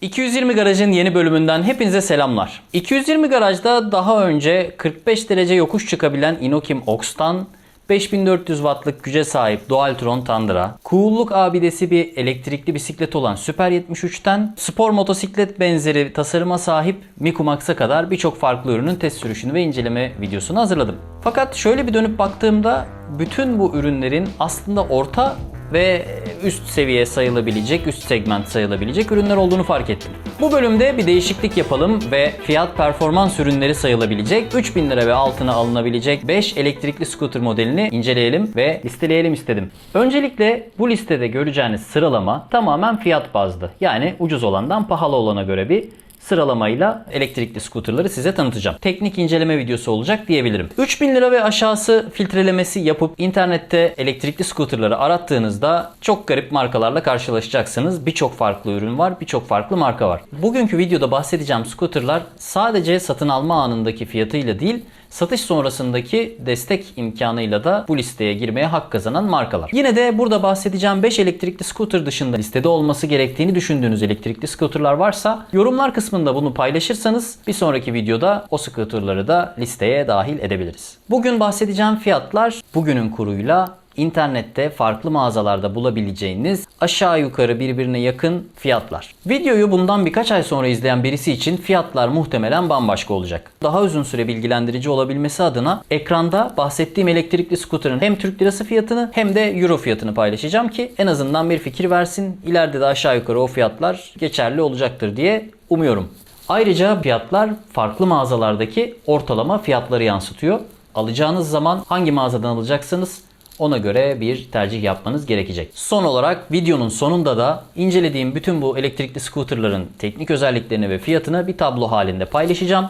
220 Garaj'ın yeni bölümünden hepinize selamlar. 220 Garaj'da daha önce 45 derece yokuş çıkabilen Inokim Ox'tan 5400 wattlık güce sahip Dualtron Tundra, cool'luk abidesi bir elektrikli bisiklet olan Super 73'ten spor motosiklet benzeri tasarıma sahip Miku Max'a kadar birçok farklı ürünün test sürüşünü ve inceleme videosunu hazırladım. Fakat şöyle bir dönüp baktığımda bütün bu ürünlerin aslında orta ve üst seviye sayılabilecek, üst segment sayılabilecek ürünler olduğunu fark ettim. Bu bölümde bir değişiklik yapalım ve fiyat performans ürünleri sayılabilecek, 3000 lira ve altına alınabilecek 5 elektrikli scooter modelini inceleyelim ve listeleyelim istedim. Öncelikle bu listede göreceğiniz sıralama tamamen fiyat bazlı. Yani ucuz olandan pahalı olana göre bir sıralamayla elektrikli scooterları size tanıtacağım. Teknik inceleme videosu olacak diyebilirim. 3000 lira ve aşağısı filtrelemesi yapıp internette elektrikli scooterları arattığınızda çok garip markalarla karşılaşacaksınız. Birçok farklı ürün var, birçok farklı marka var. Bugünkü videoda bahsedeceğim scooterlar sadece satın alma anındaki fiyatıyla değil, satış sonrasındaki destek imkanıyla da bu listeye girmeye hak kazanan markalar. Yine de burada bahsedeceğim 5 elektrikli scooter dışında listede olması gerektiğini düşündüğünüz elektrikli scooterlar varsa yorumlar kısmında bunu paylaşırsanız bir sonraki videoda o scooterları da listeye dahil edebiliriz. Bugün bahsedeceğim fiyatlar bugünün kuruyla internette farklı mağazalarda bulabileceğiniz aşağı yukarı birbirine yakın fiyatlar. Videoyu bundan birkaç ay sonra izleyen birisi için fiyatlar muhtemelen bambaşka olacak. Daha uzun süre bilgilendirici olabilmesi adına ekranda bahsettiğim elektrikli scooter'ın hem Türk lirası fiyatını hem de euro fiyatını paylaşacağım ki en azından bir fikir versin. İleride de aşağı yukarı o fiyatlar geçerli olacaktır diye umuyorum. Ayrıca fiyatlar farklı mağazalardaki ortalama fiyatları yansıtıyor. Alacağınız zaman hangi mağazadan alacaksınız ona göre bir tercih yapmanız gerekecek. Son olarak videonun sonunda da incelediğim bütün bu elektrikli scooterların teknik özelliklerini ve fiyatını bir tablo halinde paylaşacağım.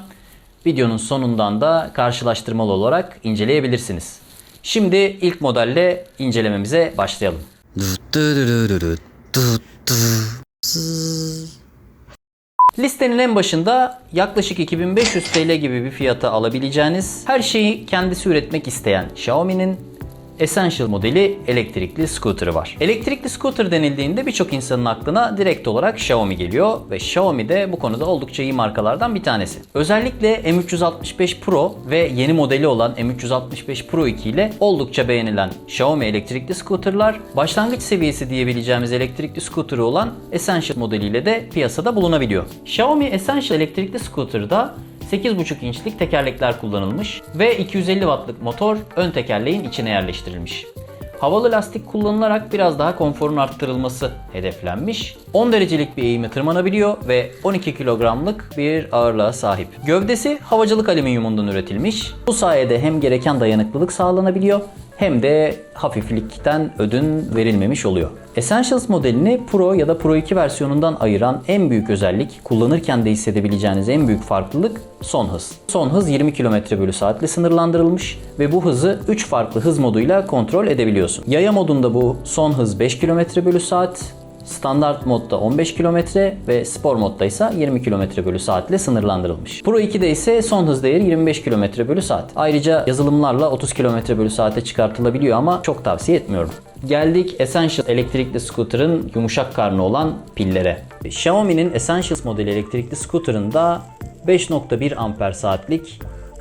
Videonun sonundan da karşılaştırmalı olarak inceleyebilirsiniz. Şimdi ilk modelle incelememize başlayalım. Listenin en başında yaklaşık 2500 TL gibi bir fiyata alabileceğiniz her şeyi kendisi üretmek isteyen Xiaomi'nin Essential modeli elektrikli scooter'ı var. Elektrikli scooter denildiğinde birçok insanın aklına direkt olarak Xiaomi geliyor ve Xiaomi de bu konuda oldukça iyi markalardan bir tanesi. Özellikle M365 Pro ve yeni modeli olan M365 Pro 2 ile oldukça beğenilen Xiaomi elektrikli scooter'lar başlangıç seviyesi diyebileceğimiz elektrikli scooter'ı olan Essential modeliyle de piyasada bulunabiliyor. Xiaomi Essential elektrikli scooter'da 8,5 inçlik tekerlekler kullanılmış ve 250 wattlık motor ön tekerleğin içine yerleştirilmiş. Havalı lastik kullanılarak biraz daha konforun arttırılması hedeflenmiş. 10 derecelik bir eğime tırmanabiliyor ve 12 kilogramlık bir ağırlığa sahip. Gövdesi havacılık alüminyumundan üretilmiş. Bu sayede hem gereken dayanıklılık sağlanabiliyor hem de hafiflikten ödün verilmemiş oluyor. Essentials modelini Pro ya da Pro 2 versiyonundan ayıran en büyük özellik, kullanırken de hissedebileceğiniz en büyük farklılık son hız. Son hız 20 km bölü saatle sınırlandırılmış ve bu hızı 3 farklı hız moduyla kontrol edebiliyorsun. Yaya modunda bu son hız 5 km bölü saat, Standart modda 15 km ve spor modda ise 20 km bölü saatle sınırlandırılmış. Pro 2'de ise son hız değeri 25 km bölü saat. Ayrıca yazılımlarla 30 km bölü saate çıkartılabiliyor ama çok tavsiye etmiyorum. Geldik Essential elektrikli scooter'ın yumuşak karnı olan pillere. Xiaomi'nin Essentials modeli elektrikli scooter'ında 5.1 amper saatlik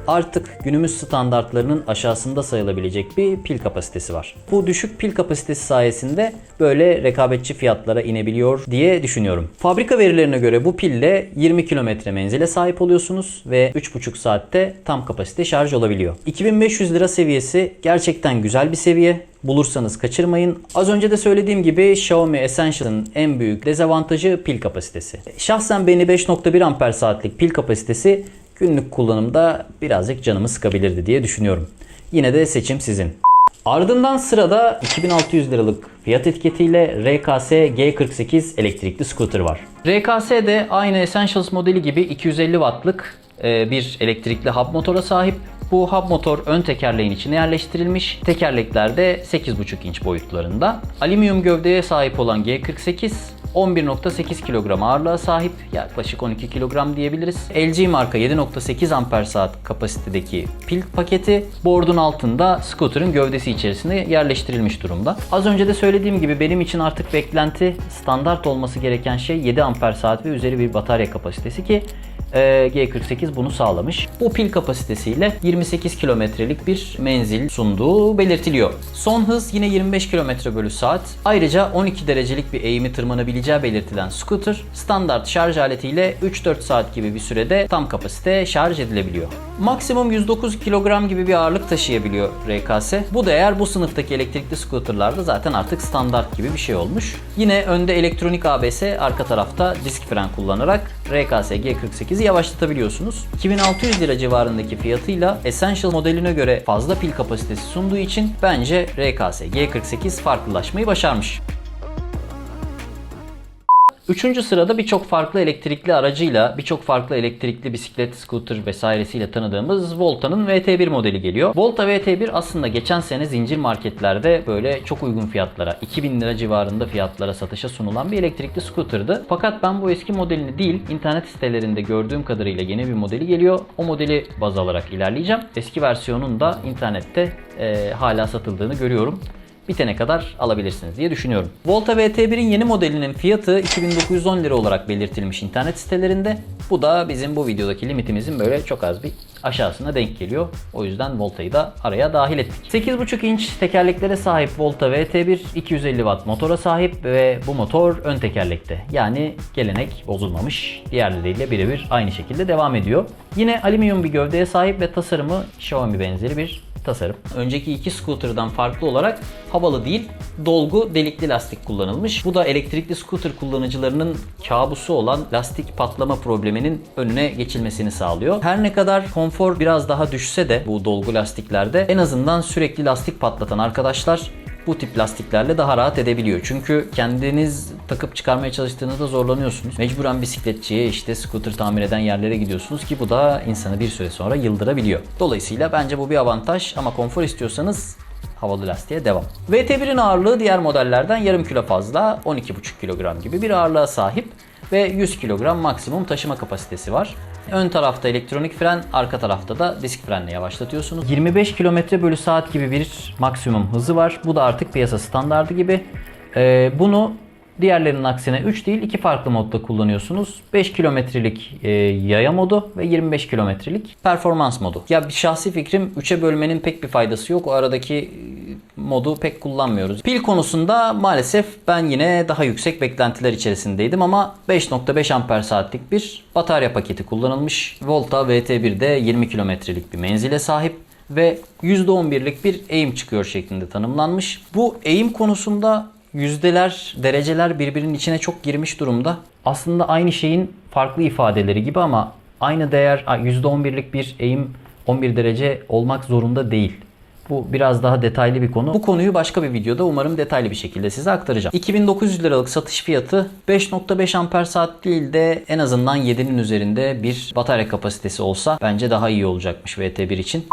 artık günümüz standartlarının aşağısında sayılabilecek bir pil kapasitesi var. Bu düşük pil kapasitesi sayesinde böyle rekabetçi fiyatlara inebiliyor diye düşünüyorum. Fabrika verilerine göre bu pille 20 kilometre menzile sahip oluyorsunuz ve 3,5 saatte tam kapasite şarj olabiliyor. 2500 lira seviyesi gerçekten güzel bir seviye. Bulursanız kaçırmayın. Az önce de söylediğim gibi Xiaomi Essential'ın en büyük dezavantajı pil kapasitesi. Şahsen beni 5.1 amper saatlik pil kapasitesi günlük kullanımda birazcık canımı sıkabilirdi diye düşünüyorum. Yine de seçim sizin. Ardından sırada 2600 liralık fiyat etiketiyle RKS G48 elektrikli scooter var. RKS de aynı Essentials modeli gibi 250 wattlık e, bir elektrikli hub motora sahip. Bu hub motor ön tekerleğin içine yerleştirilmiş. Tekerlekler de 8,5 inç boyutlarında. Alüminyum gövdeye sahip olan G48 11.8 kilogram ağırlığa sahip yaklaşık 12 kilogram diyebiliriz. LG marka 7.8 amper saat kapasitedeki pil paketi board'un altında scooter'ın gövdesi içerisine yerleştirilmiş durumda. Az önce de söylediğim gibi benim için artık beklenti standart olması gereken şey 7 amper saat ve üzeri bir batarya kapasitesi ki e, G48 bunu sağlamış. Bu pil kapasitesiyle 28 kilometrelik bir menzil sunduğu belirtiliyor. Son hız yine 25 km bölü saat. Ayrıca 12 derecelik bir eğimi tırmanabileceği belirtilen scooter standart şarj aletiyle 3-4 saat gibi bir sürede tam kapasite şarj edilebiliyor. Maksimum 109 kilogram gibi bir ağırlık taşıyabiliyor RKS. Bu değer bu sınıftaki elektrikli scooterlarda zaten artık standart gibi bir şey olmuş. Yine önde elektronik ABS, arka tarafta disk fren kullanarak RKS G48'i yavaşlatabiliyorsunuz. 2600 lira civarındaki fiyatıyla Essential modeline göre fazla pil kapasitesi sunduğu için bence RKS G48 farklılaşmayı başarmış. Üçüncü sırada birçok farklı elektrikli aracıyla, birçok farklı elektrikli bisiklet, scooter vesairesiyle tanıdığımız Volta'nın VT1 modeli geliyor. Volta VT1 aslında geçen sene zincir marketlerde böyle çok uygun fiyatlara, 2000 lira civarında fiyatlara satışa sunulan bir elektrikli scooter'dı. Fakat ben bu eski modelini değil, internet sitelerinde gördüğüm kadarıyla yeni bir modeli geliyor. O modeli baz alarak ilerleyeceğim. Eski versiyonun da internette e, hala satıldığını görüyorum bitene kadar alabilirsiniz diye düşünüyorum. Volta VT1'in yeni modelinin fiyatı 2910 lira olarak belirtilmiş internet sitelerinde. Bu da bizim bu videodaki limitimizin böyle çok az bir aşağısına denk geliyor. O yüzden Volta'yı da araya dahil ettik. 8.5 inç tekerleklere sahip Volta VT1 250 watt motora sahip ve bu motor ön tekerlekte. Yani gelenek bozulmamış. Diğerleriyle birebir aynı şekilde devam ediyor. Yine alüminyum bir gövdeye sahip ve tasarımı Xiaomi benzeri bir tasarım. Önceki iki scooter'dan farklı olarak havalı değil, dolgu delikli lastik kullanılmış. Bu da elektrikli scooter kullanıcılarının kabusu olan lastik patlama probleminin önüne geçilmesini sağlıyor. Her ne kadar konfor biraz daha düşse de bu dolgu lastiklerde en azından sürekli lastik patlatan arkadaşlar bu tip lastiklerle daha rahat edebiliyor. Çünkü kendiniz takıp çıkarmaya çalıştığınızda zorlanıyorsunuz. Mecburen bisikletçiye işte scooter tamir eden yerlere gidiyorsunuz ki bu da insanı bir süre sonra yıldırabiliyor. Dolayısıyla bence bu bir avantaj ama konfor istiyorsanız havalı lastiğe devam. VT1'in ağırlığı diğer modellerden yarım kilo fazla 12,5 kilogram gibi bir ağırlığa sahip ve 100 kilogram maksimum taşıma kapasitesi var. Ön tarafta elektronik fren, arka tarafta da disk frenle yavaşlatıyorsunuz. 25 km bölü saat gibi bir maksimum hızı var. Bu da artık piyasa standardı gibi. Ee, bunu diğerlerinin aksine 3 değil 2 farklı modda kullanıyorsunuz. 5 kilometrelik e, yaya modu ve 25 kilometrelik performans modu. Ya bir şahsi fikrim 3'e bölmenin pek bir faydası yok. O aradaki modu pek kullanmıyoruz. Pil konusunda maalesef ben yine daha yüksek beklentiler içerisindeydim ama 5.5 amper saatlik bir batarya paketi kullanılmış. Volta VT1'de 20 kilometrelik bir menzile sahip ve %11'lik bir eğim çıkıyor şeklinde tanımlanmış. Bu eğim konusunda yüzdeler, dereceler birbirinin içine çok girmiş durumda. Aslında aynı şeyin farklı ifadeleri gibi ama aynı değer %11'lik bir eğim 11 derece olmak zorunda değil. Bu biraz daha detaylı bir konu. Bu konuyu başka bir videoda umarım detaylı bir şekilde size aktaracağım. 2900 liralık satış fiyatı 5.5 amper saat değil de en azından 7'nin üzerinde bir batarya kapasitesi olsa bence daha iyi olacakmış VT1 için.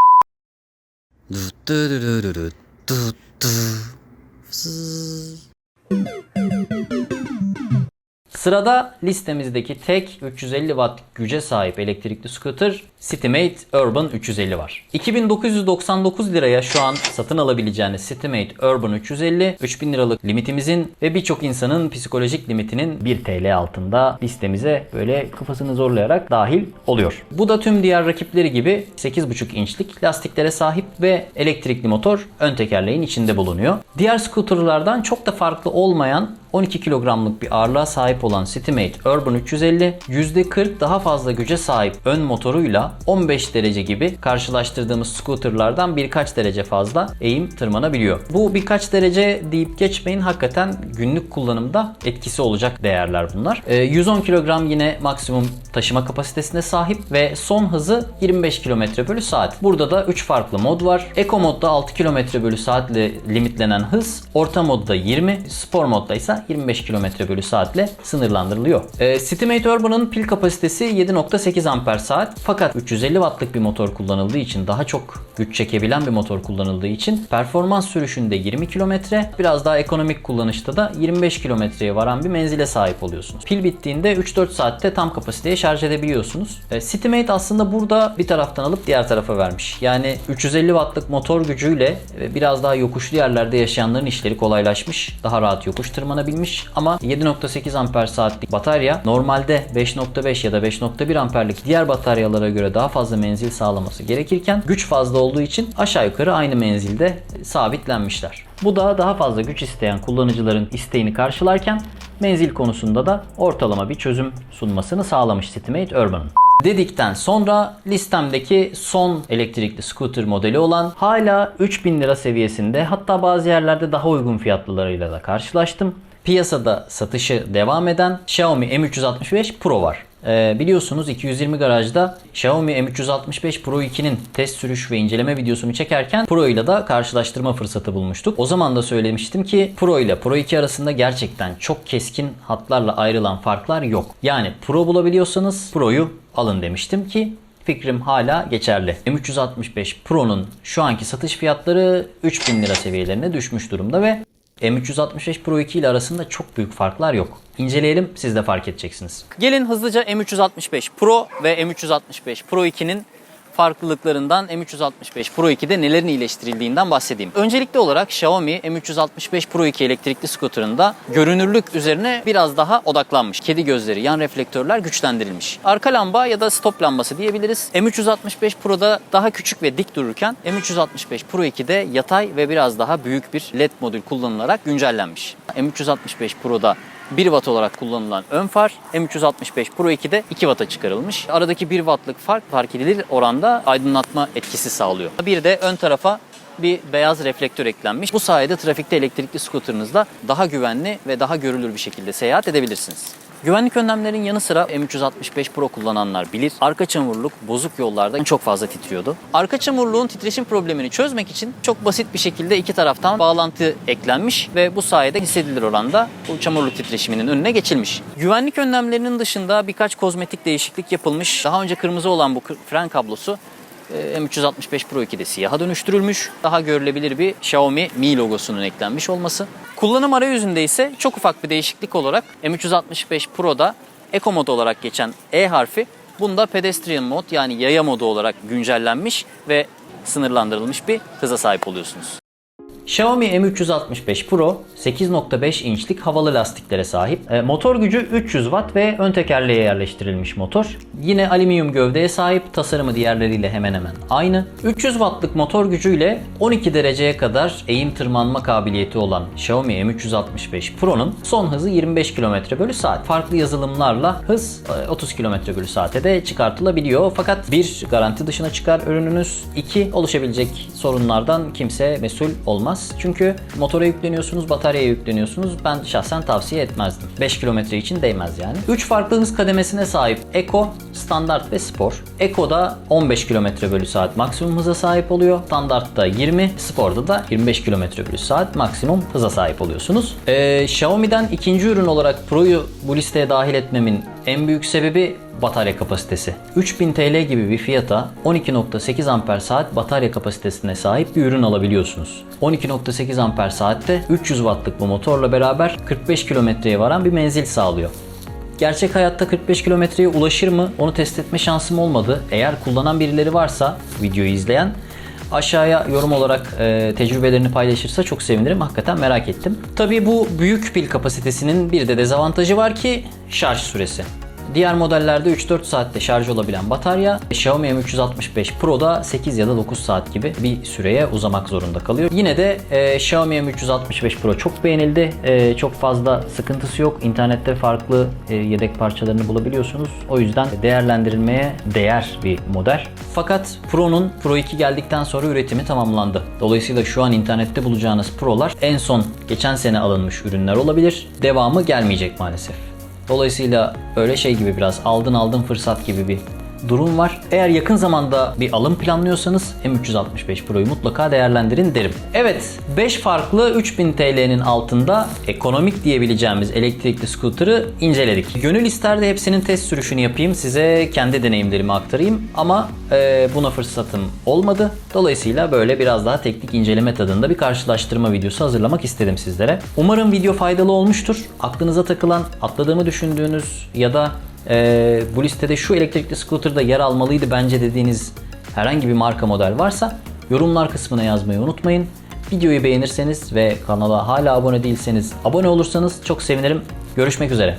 Sırada listemizdeki tek 350 watt güce sahip elektrikli scooter CityMate Urban 350 var. 2999 liraya şu an satın alabileceğiniz CityMate Urban 350 3000 liralık limitimizin ve birçok insanın psikolojik limitinin 1 TL altında listemize böyle kafasını zorlayarak dahil oluyor. Bu da tüm diğer rakipleri gibi 8.5 inçlik lastiklere sahip ve elektrikli motor ön tekerleğin içinde bulunuyor. Diğer scooterlardan çok da farklı olmayan 12 kilogramlık bir ağırlığa sahip olan CityMate Urban 350 %40 daha fazla güce sahip ön motoruyla 15 derece gibi karşılaştırdığımız scooterlardan birkaç derece fazla eğim tırmanabiliyor. Bu birkaç derece deyip geçmeyin hakikaten günlük kullanımda etkisi olacak değerler bunlar. Ee, 110 kilogram yine maksimum taşıma kapasitesine sahip ve son hızı 25 km bölü saat. Burada da 3 farklı mod var. Eco modda 6 km bölü saatle limitlenen hız, orta modda 20, spor modda ise 25 km bölü saatle sınırlı sınırlandırılıyor. E, Citymate Urban'ın pil kapasitesi 7.8 amper saat fakat 350 wattlık bir motor kullanıldığı için daha çok güç çekebilen bir motor kullanıldığı için performans sürüşünde 20 kilometre biraz daha ekonomik kullanışta da 25 kilometreye varan bir menzile sahip oluyorsunuz. Pil bittiğinde 3-4 saatte tam kapasiteye şarj edebiliyorsunuz. E, Citymate aslında burada bir taraftan alıp diğer tarafa vermiş. Yani 350 wattlık motor gücüyle e, biraz daha yokuşlu yerlerde yaşayanların işleri kolaylaşmış. Daha rahat yokuş tırmanabilmiş ama 7.8 amper saatlik batarya normalde 5.5 ya da 5.1 amperlik diğer bataryalara göre daha fazla menzil sağlaması gerekirken güç fazla olduğu için aşağı yukarı aynı menzilde sabitlenmişler. Bu da daha fazla güç isteyen kullanıcıların isteğini karşılarken menzil konusunda da ortalama bir çözüm sunmasını sağlamış Citymate Urban'ın. Dedikten sonra listemdeki son elektrikli scooter modeli olan hala 3000 lira seviyesinde hatta bazı yerlerde daha uygun fiyatlılarıyla da karşılaştım. Piyasada satışı devam eden Xiaomi M365 Pro var. Ee, biliyorsunuz 220 garajda Xiaomi M365 Pro 2'nin test sürüş ve inceleme videosunu çekerken Pro ile de karşılaştırma fırsatı bulmuştuk. O zaman da söylemiştim ki Pro ile Pro 2 arasında gerçekten çok keskin hatlarla ayrılan farklar yok. Yani Pro bulabiliyorsanız Pro'yu alın demiştim ki fikrim hala geçerli. M365 Pro'nun şu anki satış fiyatları 3000 lira seviyelerine düşmüş durumda ve M365 Pro 2 ile arasında çok büyük farklar yok. İnceleyelim siz de fark edeceksiniz. Gelin hızlıca M365 Pro ve M365 Pro 2'nin farklılıklarından M365 Pro 2'de nelerin iyileştirildiğinden bahsedeyim. Öncelikli olarak Xiaomi M365 Pro 2 elektrikli scooter'ında görünürlük üzerine biraz daha odaklanmış. Kedi gözleri, yan reflektörler güçlendirilmiş. Arka lamba ya da stop lambası diyebiliriz. M365 Pro'da daha küçük ve dik dururken M365 Pro 2'de yatay ve biraz daha büyük bir LED modül kullanılarak güncellenmiş. M365 Pro'da 1 watt olarak kullanılan ön far M365 Pro 2'de 2 watt'a çıkarılmış. Aradaki 1 wattlık fark fark edilir oranda aydınlatma etkisi sağlıyor. Bir de ön tarafa bir beyaz reflektör eklenmiş. Bu sayede trafikte elektrikli scooter'ınızda daha güvenli ve daha görülür bir şekilde seyahat edebilirsiniz. Güvenlik önlemlerinin yanı sıra M365 Pro kullananlar bilir. Arka çamurluk bozuk yollarda çok fazla titriyordu. Arka çamurluğun titreşim problemini çözmek için çok basit bir şekilde iki taraftan bağlantı eklenmiş ve bu sayede hissedilir oranda bu çamurluk titreşiminin önüne geçilmiş. Güvenlik önlemlerinin dışında birkaç kozmetik değişiklik yapılmış. Daha önce kırmızı olan bu fren kablosu M365 Pro 2'de siyaha dönüştürülmüş. Daha görülebilir bir Xiaomi Mi logosunun eklenmiş olması. Kullanım arayüzünde ise çok ufak bir değişiklik olarak M365 Pro'da Eco mod olarak geçen E harfi bunda pedestrian mod yani yaya modu olarak güncellenmiş ve sınırlandırılmış bir hıza sahip oluyorsunuz. Xiaomi M365 Pro 8.5 inçlik havalı lastiklere sahip. E, motor gücü 300 Watt ve ön tekerleğe yerleştirilmiş motor. Yine alüminyum gövdeye sahip. Tasarımı diğerleriyle hemen hemen aynı. 300 Wattlık motor gücüyle 12 dereceye kadar eğim tırmanma kabiliyeti olan Xiaomi M365 Pro'nun son hızı 25 km bölü saat. Farklı yazılımlarla hız e, 30 km bölü saate de çıkartılabiliyor. Fakat bir garanti dışına çıkar ürününüz. iki oluşabilecek sorunlardan kimse mesul olmaz. Çünkü motora yükleniyorsunuz, bataryaya yükleniyorsunuz. Ben şahsen tavsiye etmezdim. 5 kilometre için değmez yani. 3 farklı hız kademesine sahip Eco, Standart ve Spor. Eco'da 15 km bölü saat maksimum hıza sahip oluyor. Standart'ta 20, Spor'da da 25 km bölü saat maksimum hıza sahip oluyorsunuz. Ee, Xiaomi'den ikinci ürün olarak Pro'yu bu listeye dahil etmemin en büyük sebebi batarya kapasitesi. 3000 TL gibi bir fiyata 12.8 amper saat batarya kapasitesine sahip bir ürün alabiliyorsunuz. 12.8 amper saatte 300 wattlık bu motorla beraber 45 kilometreye varan bir menzil sağlıyor. Gerçek hayatta 45 kilometreye ulaşır mı onu test etme şansım olmadı. Eğer kullanan birileri varsa videoyu izleyen aşağıya yorum olarak e, tecrübelerini paylaşırsa çok sevinirim. Hakikaten merak ettim. Tabii bu büyük pil kapasitesinin bir de dezavantajı var ki şarj süresi. Diğer modellerde 3-4 saatte şarj olabilen batarya Xiaomi M365 Pro'da 8 ya da 9 saat gibi bir süreye uzamak zorunda kalıyor. Yine de e, Xiaomi M365 Pro çok beğenildi. E, çok fazla sıkıntısı yok. İnternette farklı e, yedek parçalarını bulabiliyorsunuz. O yüzden değerlendirilmeye değer bir model. Fakat Pro'nun Pro 2 geldikten sonra üretimi tamamlandı. Dolayısıyla şu an internette bulacağınız Pro'lar en son geçen sene alınmış ürünler olabilir. Devamı gelmeyecek maalesef. Dolayısıyla böyle şey gibi biraz aldın aldın fırsat gibi bir durum var. Eğer yakın zamanda bir alım planlıyorsanız M365 Pro'yu mutlaka değerlendirin derim. Evet 5 farklı 3000 TL'nin altında ekonomik diyebileceğimiz elektrikli scooter'ı inceledik. Gönül isterdi hepsinin test sürüşünü yapayım size kendi deneyimlerimi aktarayım ama e, buna fırsatım olmadı. Dolayısıyla böyle biraz daha teknik inceleme tadında bir karşılaştırma videosu hazırlamak istedim sizlere. Umarım video faydalı olmuştur. Aklınıza takılan, atladığımı düşündüğünüz ya da e, bu listede şu elektrikli scooter'da yer almalıydı bence dediğiniz herhangi bir marka model varsa yorumlar kısmına yazmayı unutmayın. Videoyu beğenirseniz ve kanala hala abone değilseniz abone olursanız çok sevinirim. Görüşmek üzere.